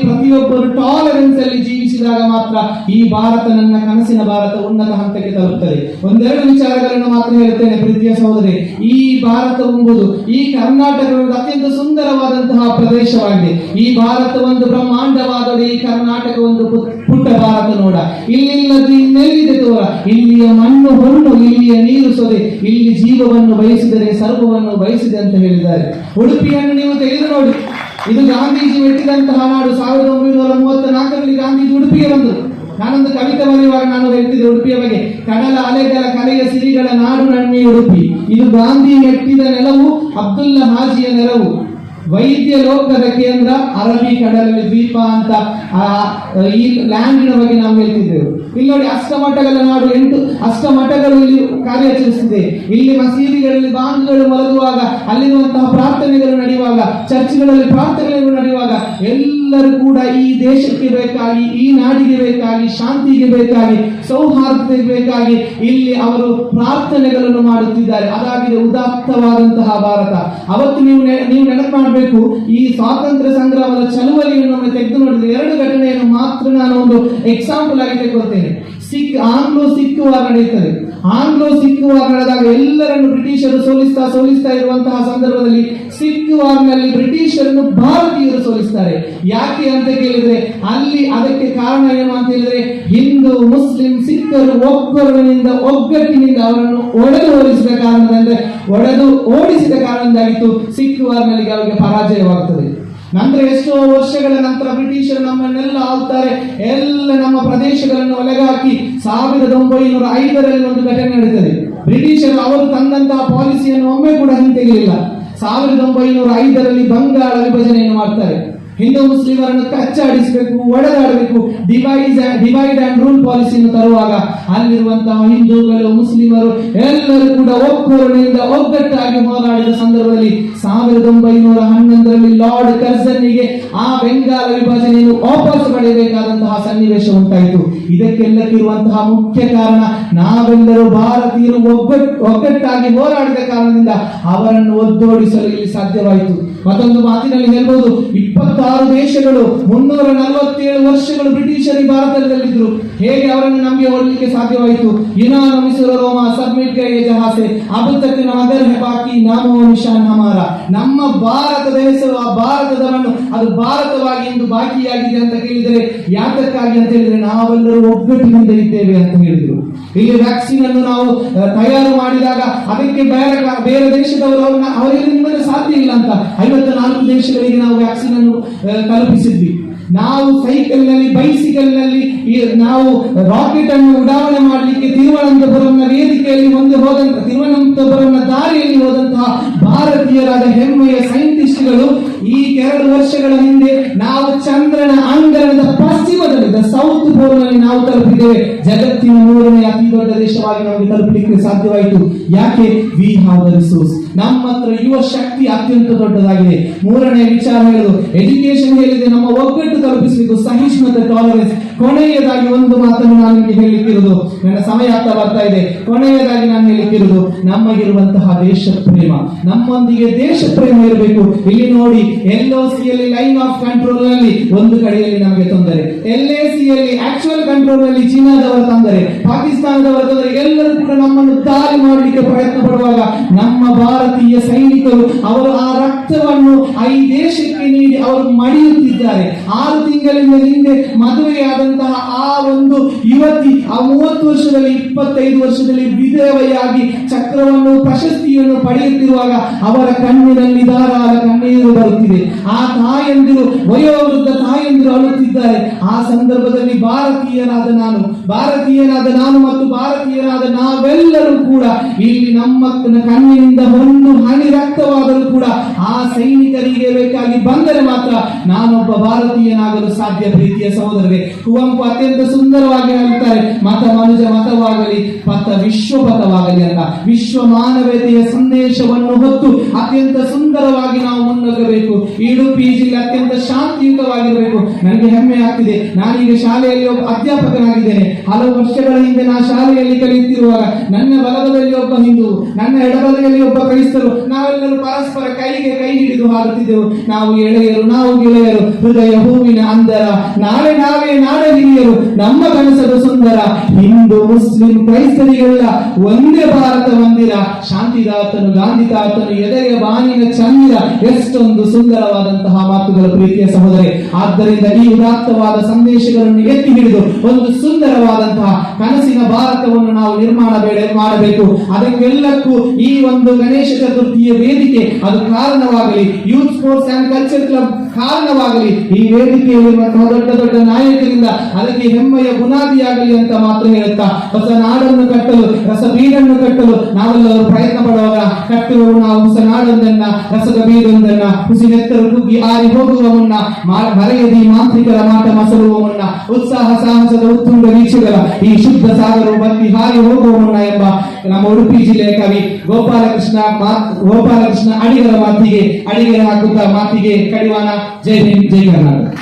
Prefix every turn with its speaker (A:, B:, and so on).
A: ಪ್ರತಿಯೊಬ್ಬರು ಟಾಲರೆನ್ಸ್ ಅಲ್ಲಿ ಜೀವಿಸಿದಾಗ ಮಾತ್ರ ಈ ಭಾರತ ನನ್ನ ಕನಸಿನ ಭಾರತ ಉನ್ನತ ಹಂತಕ್ಕೆ ತಲುಪುತ್ತದೆ ಒಂದೆರಡು ವಿಚಾರಗಳನ್ನು ಮಾತ್ರ ಹೇಳುತ್ತೇನೆ ಪ್ರೀತಿಯ ಸಹೋದರಿ. ಈ ಭಾರತ ಎಂಬುದು ಈ ಕರ್ನಾಟಕ ಒಂದು ಅತ್ಯಂತ ಸುಂದರವಾದಂತಹ ಪ್ರದೇಶವಾಗಿದೆ. ಈ ಭಾರತ ಒಂದು ಬ್ರಹ್ಮಾಂಡವಾದೊಡೆ ಈ ಕರ್ನಾಟಕ ಒಂದು ಪುಟ್- ಪುಟ್ಟ ಭಾರತ ನೋಡ. ಇಲ್ಲಿಲ್ಲದೆ ಇನ್ನೆಲ್ಲಿದೆ ತೋರ? ಇಲ್ಲಿಯ ಮಣ್ಣು ಹೊರಟು ಇಲ್ಲಿಯ ನೀರು ಸೊದೆ. ಇಲ್ಲಿ ಜೀವವನ್ನು ಬಯಸಿದರೆ ಸರ್ವವನ್ನು ಬಯಸಿದೆ ಅಂತ ಹೇಳಿದ್ದಾರೆ. ಉಡುಪಿಯನ್ನು ನೀವು ತೆಗೆದು ನೋಡಿ. ಇದು ಗಾಂಧೀಜಿ ಮೆಟ್ಟಿದಂತಹ ನಾಡು. ಸಾವಿರದ ಒಂಬೈನೂರ ಮೂವತ್ತ ನಾಲ್ಕರಲ್ಲಿ ಗಾಂಧೀಜಿ ಉಡುಪಿಗೆ ಬಂದರು. ನಾನೊಂದು ಕವಿತೆ ಬರೆಯುವಾಗ ನಾನು ಹೇಳ್ತಿದ್ದೆ ಉಡುಪಿಯ ಬಗ್ಗೆ. ಕಡಲ ಅಲೆಗಳ ಕಲೆಯ ಸಿರಿಗಳ ನಾಡು ನನ್ನಿ ಉಡುಪಿ. ಇದು ಗಾಂಧಿ ಮೆಟ್ಟಿದ ನೆಲವು ಅಬ್ದುಲ್ಲಾ ಹಾಜಿಯ ನೆಲವು. ವೈದ್ಯ ಲೋಕದ ಕೇಂದ್ರ ಅರಬಿ ಕಡಲಲ್ಲಿ ದ್ವೀಪ ಅಂತ ಆ, ಈ ಲ್ಯಾಂಡಿನ ಬಗ್ಗೆ ನಾವು ಹೇಳ್ತಿದ್ದೆವು. ಇಲ್ಲಿ ನೋಡಿ ಅಷ್ಟಮಠಗಳ ನಾಡು ಎಂಟು ಅಷ್ಟಮಠಗಳು ಇಲ್ಲಿ ಕಾರ್ಯಾಚರಿಸುತ್ತಿದೆ ಇಲ್ಲಿ ಮಸೀದಿಗಳಲ್ಲಿ ಬಾಂಗ್ಗಳು ಮಲಗುವಾಗ ಅಲ್ಲಿರುವಂತಹ ಪ್ರಾರ್ಥನೆಗಳು ಚರ್ಚ್ಗಳಲ್ಲಿ ಪ್ರಾರ್ಥನೆಗಳು ನಡೆಯುವಾಗ ಎಲ್ಲರೂ ಕೂಡ ಈ ದೇಶಕ್ಕೆ ಬೇಕಾಗಿ, ಈ ನಾಡಿಗೆ ಬೇಕಾಗಿ, ಶಾಂತಿಗೆ ಬೇಕಾಗಿ, ಸೌಹಾರ್ದತೆಗೆ ಬೇಕಾಗಿ ಇಲ್ಲಿ ಅವರು ಪ್ರಾರ್ಥನೆಗಳನ್ನು ಮಾಡುತ್ತಿದ್ದಾರೆ. ಅದಾಗಿದೆ ಉದಾತ್ತವಾದಂತಹ ಭಾರತ. ಅವತ್ತು ನೀವು ನೀವು ನೆನಪು ಮಾಡಬೇಕು, ಈ ಸ್ವಾತಂತ್ರ್ಯ ಸಂಗ್ರಾಮದ ಚಳುವಳಿಯನ್ನು ನಮಗೆ ತೆಗೆದು ನೋಡಿದ್ರೆ ಎರಡು ಘಟನೆಯನ್ನು ಮಾತ್ರ ನಾನು ಒಂದು ಎಕ್ಸಾಂಪಲ್ ಆಗಿ ತೆಗೆದುಕೊಳ್ತೇನೆ. ಸಿಖ್ ಆಂಗ್ಲೋ ಸಿಖ್ ವಾರ್ ನಡೆಯುತ್ತದೆ ಆಂಗ್ಲೋ ಸಿಖ್ ವಾರ್ ನಡೆದಾಗ ಎಲ್ಲರನ್ನು ಬ್ರಿಟಿಷರು ಸೋಲಿಸ್ತಾ ಸೋಲಿಸ್ತಾ ಇರುವಂತಹ ಸಂದರ್ಭದಲ್ಲಿ ಸಿಖ್ ವಾರ್ನಲ್ಲಿ ಬ್ರಿಟಿಷರನ್ನು ಭಾರತೀಯರು ಸೋಲಿಸ್ತಾರೆ. ಯಾಕೆ ಅಂತ ಕೇಳಿದ್ರೆ, ಅಲ್ಲಿ ಅದಕ್ಕೆ ಕಾರಣ ಏನು ಅಂತ ಹೇಳಿದ್ರೆ, ಹಿಂದೂ, ಮುಸ್ಲಿಂ, ಸಿಖ್ಖರು ಒಬ್ಬರನಿಂದ ಒಗ್ಗಟ್ಟಿನಿಂದ ಅವರನ್ನು ಒಡೆದು ಓಡಿಸಿದ ಕಾರಣದಿಂದ ಒಡೆದು ಓಡಿಸಿದ ಕಾರಣದಿಂದಾಗಿತ್ತು ಸಿಖ್ ವಾರ್ನಲ್ಲಿ ಅವರಿಗೆ ಪರಾಜಯವಾಗುತ್ತದೆ ನಂತರ ಎಷ್ಟೋ ವರ್ಷಗಳ ನಂತರ ಬ್ರಿಟಿಷರು ನಮ್ಮನ್ನೆಲ್ಲ ಆಳ್ತಾರೆ. ಎಲ್ಲ ನಮ್ಮ ಪ್ರದೇಶಗಳನ್ನು ಒಲೆಗಾಕಿ ಸಾವಿರದ ಒಂಬೈನೂರ ಐದರಲ್ಲಿ ಒಂದು ಘಟನೆ ನಡೀತದೆ. ಬ್ರಿಟಿಷರು ಅವರು ತಂದಂತಹ ಪಾಲಿಸಿಯನ್ನು ಒಮ್ಮೆ ಕೂಡ ಹಿಂತೆಗೆಯಲಿಲ್ಲ. ಸಾವಿರದ ಒಂಬೈನೂರ ಐದರಲ್ಲಿ ಬಂಗಾಳ ವಿಭಜನೆಯನ್ನು ಮಾಡ್ತಾರೆ. ಹಿಂದೂ ಮುಸ್ಲಿಮರನ್ನು ಕಚ್ಚಾಡಿಸಬೇಕು ಒಡೆದಾಡಬೇಕು. ಡಿವೈಡ್ ಡಿವೈಡ್ ಅಂಡ್ ರೂಲ್ ಪಾಲಿಸಿಯನ್ನು ತರುವಾಗ ಅಲ್ಲಿರುವಂತಹ ಹಿಂದೂಗಳು, ಮುಸ್ಲಿಮರು ಎಲ್ಲರೂ ಕೂಡ ಒಕ್ಕೂರಿನಿಂದ ಒಗ್ಗಟ್ಟಾಗಿ ಹೋರಾಡಿದ ಸಂದರ್ಭದಲ್ಲಿ ಸಾವಿರದ ಒಂಬೈನೂರ ಹನ್ನೊಂದರಲ್ಲಿ ಲಾರ್ಡ್ ಕರ್ಸನ್ನಿಗೆ ಆ ಬೆಂಗಾಲ ವಿಭಜನೆಯನ್ನು ವಾಪಸ್ ಪಡೆಯಬೇಕಾದಂತಹ ಸನ್ನಿವೇಶ ಉಂಟಾಯಿತು. ಇದಕ್ಕೆಲ್ಲಕ್ಕಿರುವಂತಹ ಮುಖ್ಯ ಕಾರಣ ನಾವೆಲ್ಲರೂ ಭಾರತೀಯರು ಒಗ್ಗಟ್ಟು ಒಗ್ಗಟ್ಟಾಗಿ ಹೋರಾಡಿದ ಕಾರಣದಿಂದ ಅವರನ್ನು ಒದ್ದೋಡಿಸಲು ಇಲ್ಲಿ ಸಾಧ್ಯವಾಯಿತು. ಮತ್ತೊಂದು ಮಾತಿನಲ್ಲಿ ಹೇಳ್ಬೋದು, ಇಪ್ಪತ್ತಾರು ದೇಶಗಳು ಮುನ್ನೂರ ನಲವತ್ತೇಳು ವರ್ಷಗಳು ಬ್ರಿಟಿಷರು ಭಾರತದಲ್ಲಿದ್ದರು. ಹೇಗೆ ಅವರನ್ನು ನಮಗೆ ಓಡಲಿಕ್ಕೆ ಸಾಧ್ಯವಾಯಿತು? ಏನೋ ಮಿಸುರ, ರೋಮ, ಸಬ್ಮಿಟ್ ಗೈ ಜಹಾಸೆ ಅಬುತ್ತಿನ ಮಗರ್ ಬಾಕಿ ನಾಮೋ ನಿಶಾನ್ ಹಮಾರ. ನಮ್ಮ ಭಾರತದ ಹೆಸರು, ಆ ಭಾರತದ ಮಣ್ಣು ಅದು ಭಾರತವಾಗಿ ಇಂದು ಬಾಕಿಯಾಗಿದೆ ಅಂತ ಕೇಳಿದರೆ ಯಾತಕ್ಕಾಗಿ ಅಂತ ಹೇಳಿದ್ರೆ ನಾವೆಲ್ಲರೂ ಒಗ್ಗಟ್ಟಿನಿಂದ ಇದ್ದೇವೆ ಅಂತ ಹೇಳಿದ್ರು. ಇಲ್ಲಿ ವ್ಯಾಕ್ಸಿನ್ ಅನ್ನು ನಾವು ತಯಾರು ಮಾಡಿದಾಗ ಅದಕ್ಕೆ ಬೇರೆ ಬೇರೆ ದೇಶದವರು ಅವರಿಗೆ ಸಾಧ್ಯ ಇಲ್ಲ ಅಂತ. ಐವತ್ತ ನಾಲ್ಕು ದೇಶಗಳಿಗೆ ನಾವು ವ್ಯಾಕ್ಸಿನ್ ಅನ್ನು ತಲುಪಿಸಿದ್ವಿ ನಾವು ಸೈಕಲ್ನಲ್ಲಿ ಬೈಸಿಕಲ್ನಲ್ಲಿ ನಾವು ರಾಕೆಟ್ ಅನ್ನು ಉಡಾವಣೆ ಮಾಡಲಿಕ್ಕೆ ತಿರುವನಂತಪುರಂನ ವೇದಿಕೆಯಲ್ಲಿ ಮುಂದೆ ಹೋದಂತ ತಿರುವನಂತಪುರಂನ ದಾರಿಯಲ್ಲಿ ಹೋದಂತಹ ಭಾರತೀಯರಾದ ಹೆಮ್ಮೆಯ ಸೈಂಟಿಸ್ಟ್ಗಳು ಈ ಎರಡು ವರ್ಷಗಳ ಹಿಂದೆ ನಾವು ಚಂದ್ರನ ಅಂಗಣದ ಪಶ್ಚಿಮದಲ್ಲಿ ಸೌತ್ ಪೋಲ್ನಲ್ಲಿ ನಾವು ತಲುಪಿದ್ದೇವೆ. ಜಗತ್ತಿನ ಮೂರನೇ ಅತಿ ದೊಡ್ಡ ದೇಶವಾಗಿ ನಮಗೆ ತಲುಪಲಿಕ್ಕೆ ಸಾಧ್ಯವಾಯಿತು. ಯಾಕೆ? ವಿ ಹಾವ್ ರಿಸೋರ್ಸ್ ನಮ್ಮ ಹತ್ರ ಯುವ ಶಕ್ತಿ ಅತ್ಯಂತ ದೊಡ್ಡದಾಗಿದೆ. ಮೂರನೇ ವಿಚಾರ ಹೇಳುದು ಎಜುಕೇಶನ್ ಹೇಳಿದೆ, ನಮ್ಮ ಒಗ್ಗಟ್ಟು ತಲುಪಿಸಬೇಕು. ಸಹಿಷ್ಣುತೆ ಟಾಲರೆನ್ಸ್ ಕೊನೆಯದಾಗಿ ಒಂದು ಮಾತನ್ನು ನಾನು ನಿಮಗೆ ಹೇಳಲಿಕ್ಕಿರುವುದು. ನನ್ನ ಸಮಯ ಆಗ್ತಾ ಬರ್ತಾ ಇದೆ. ಕೊನೆಯದಾಗಿ ನಾನು ಹೇಳಲಿಕ್ಕಿರುವುದು, ನಮಗಿರುವಂತಹ ದೇಶ ಪ್ರೇಮ ನಮ್ಮೊಂದಿಗೆ ದೇಶ ಪ್ರೇಮ ಇರಬೇಕು. ಇಲ್ಲಿ ನೋಡಿ ಎಲ್ ಲೈನ್ ಆಫ್ ಕಂಟ್ರೋಲ್ನಲ್ಲಿ ಒಂದು ಕಡೆಯಲ್ಲಿ ನಮಗೆ ತೊಂದರೆ. ಎಲ್ ಎ ಯಲ್ಲಿ ಆಕ್ಚುಯಲ್ ಕಂಟ್ರೋಲ್ನಲ್ಲಿ ಚೀನಾದವರು ತಂದರೆ ಪಾಕಿಸ್ತಾನದವರು ತಂದರೆ ಎಲ್ಲರೂ ಕೂಡ ನಮ್ಮನ್ನು ದಾರಿ ಮಾಡಲಿಕ್ಕೆ ಪ್ರಯತ್ನ ಪಡುವಾಗ ನಮ್ಮ ಭಾರತೀಯ ಸೈನಿಕರು ಅವರು ಆ ರಕ್ತವನ್ನು ಐ ದೇಶಕ್ಕೆ ನೀಡಿ ಅವರು ಮಡಿಯುತ್ತಿದ್ದಾರೆ ಆರು ತಿಂಗಳಿಂದ ಹಿಂದೆ ಮದುವೆಯಾದಂತಹ ಆ ಒಂದು ಯುವತಿ ಆ ಮೂವತ್ತು ವರ್ಷದಲ್ಲಿ, ಇಪ್ಪತ್ತೈದು ವರ್ಷದಲ್ಲಿ ವಿಧವೆಯಾಗಿ ಚಕ್ರವನ್ನು, ಪ್ರಶಸ್ತಿಯನ್ನು ಪಡೆಯುತ್ತಿರುವಾಗ ಅವರ ಕಣ್ಣಿನಲ್ಲಿ ಧಾರಾಳ ಕಣ್ಣೀರು ಬರುತ್ತಿದೆ. ಆ ತಾಯಂದಿರು, ವಯೋವೃದ್ಧ ತಾಯಂದಿರು ಅಳುತ್ತಿದ್ದಾರೆ. ಆ ಸಂದರ್ಭದಲ್ಲಿ ಭಾರತೀಯನಾದ ನಾನು ಭಾರತೀಯನಾದ ನಾನು ಮತ್ತು ಭಾರತೀಯರಾದ ನಾವೆಲ್ಲರೂ ಕೂಡ ಇಲ್ಲಿ ನಮ್ಮ ಕಣ್ಣಿನಿಂದ ಒಂದು ಹನಿ ರಕ್ತವಾದರೂ ಕೂಡ ಆ ಸೈನಿಕರಿಗೆ ಬೇಕಾಗಿ ಬಂದರೆ ಮಾತ್ರ ನಾನೊಬ್ಬ ಭಾರತೀಯನಾಗಲು ಸಾಧ್ಯ ಪ್ರೀತಿಯ ಸಹೋದರರೇ ಕುವೆಂಪು ಅತ್ಯಂತ ಸುಂದರವಾಗಿ ಹೇಳ್ತಾರೆ ಮತ ಮನುಜ ಮತವಾಗಲಿ, ಪಥ ವಿಶ್ವಪಥವಾಗಲಿ ಅಂತ ವಿಶ್ವ ಮಾನವೀಯತೆಯ ಸಂದೇಶವನ್ನು ಹೊತ್ತು ಅತ್ಯಂತ ಸುಂದರವಾಗಿ ನಾವು ಮುನ್ನಗಬೇಕು. ಈ ಉಡುಪಿ ಜಿಲ್ಲೆ ಅತ್ಯಂತ ಶಾಂತಿಯುತವಾಗಿರಬೇಕು ನನಗೆ ಹೆಮ್ಮೆ ಆಗ್ತಿದೆ. ನಾನೀಗ ಶಾಲೆಯಲ್ಲಿ ಒಬ್ಬ ಅಧ್ಯಾಪಕನಾಗಿದ್ದೇನೆ. ಹಲವು ವರ್ಷಗಳ ಹಿಂದೆ ನಾ ಶಾಲೆಯಲ್ಲಿ ಕಲಿಯುತ್ತಿರುವಾಗ ನನ್ನ ಬಲಬದಲ್ಲಿ ಒಬ್ಬ ಹಿಂದೂ, ನನ್ನ ಎಡಬಲದಲ್ಲಿ ಒಬ್ಬ ಕ್ರೈಸ್ತರು. ನಾವೆಲ್ಲರೂ ಪರಸ್ಪರ ಕೈಗೆ ಕೈ ಹಿಡಿದು ಹಾಡುತ್ತಿದ್ದೆವು. ನಾವು ಎಳೆಯರು ನಾವು ಗೆಳೆಯರು. ಹೃದಯ, ಹೂವಿನ ಅಂದರ. ನಾಳೆ ನಾವೇ ನಾಳೆ ಹಿರಿಯರು. ನಮ್ಮ ಕನಸದ ಸುಂದರ. ಹಿಂದೂ, ಮುಸ್ಲಿಂ, ಕ್ರೈಸ್ತರಿಗೆಲ್ಲ ಒಂದೇ ಭಾರತ ಮಂದಿರ. ಶಾಂತಿದಾತನು, ಗಾಂಧಿದಾತನು, ಎದೆಯ ಬಾನಿನ ಚಂದಿರ. ಎಷ್ಟೊಂದು ಸುಂದರವಾದಂತಹ ಮಾತುಗಳು ಪ್ರೀತಿಯ ಸಹೋದರಿ ಆದ್ದರಿಂದ ಈ ಉದಾತ್ತವಾದ ಸಂದೇಶಗಳನ್ನು ಎತ್ತಿ ಹಿಡಿದು ಒಂದು ಸುಂದರವಾದಂತಹ ಕನಸಿನ ಭಾರತವನ್ನು ನಾವು ನಿರ್ಮಾಣ ಮಾಡಬೇಕು. ಅದಕ್ಕೆಲ್ಲಕ್ಕೂ ಈ ಒಂದು ಗಣೇಶ ಚತುರ್ಥಿಯ ವೇದಿಕೆ, ಅದು ಕಾರಣವಾಗಲಿ youth sports and culture club ಕಾರಣವಾಗಲಿ, ಈ ವೇದಿಕೆಯಲ್ಲಿರುವಂತಹ ದೊಡ್ಡ ದೊಡ್ಡ ನಾಯಕರಿಂದ ಅದಕ್ಕೆ ಹೆಮ್ಮೆಯ ಬುನಾದಿಯಾಗಲಿ ಅಂತ ಮಾತ್ರ ಹೇಳುತ್ತಾ, ಹೊಸ ನಾಡನ್ನು ಕಟ್ಟಲು ರಸ ಬೀಡನ್ನು ಕಟ್ಟಲು ನಾವೆಲ್ಲರೂ ಪ್ರಯತ್ನ ಪಡುವಾಗ ಕಟ್ಟುವವರು ನಾವು ಹೊಸ ನಾಡೊಂದನ್ನ, ರಸದ ಬೀಡೊಂದನ್ನ, ಹುಸಿನೆತ್ತರು ಕುಗ್ಗಿ ಆರಿ ಹೋಗುವ ಮುನ್ನ ಮರೆಯದಿ ಮಾಂತ್ರಿಕರ ಮಾಟ ಮಸರುವ ಮುನ್ನ, ಉತ್ಸಾಹ ಸಾಹಸದ ಉತ್ತುಂಗ ವೀಕ್ಷಕರ ಈ ಶುದ್ಧ ಸಾಗರವು ಬಂದಿ ಹಾರಿ ಹೋಗುವ ಮುನ್ನ ಎಂಬ ನಮ್ಮ ಉಡುಪಿ ಜಿಲ್ಲೆಯ ಕವಿ ಗೋಪಾಲಕೃಷ್ಣ ಗೋಪಾಲಕೃಷ್ಣ ಅಡಿಗರ ಮಾತಿಗೆ ಅಡಿಗರ ಹಾಕುತ್ತಾ ಮಾತಿಗೆ ಕಡಿವಾಣ. ಜೈ ಹಿಂದ್, ಜೈ ಕರ್ನಾಟಕ.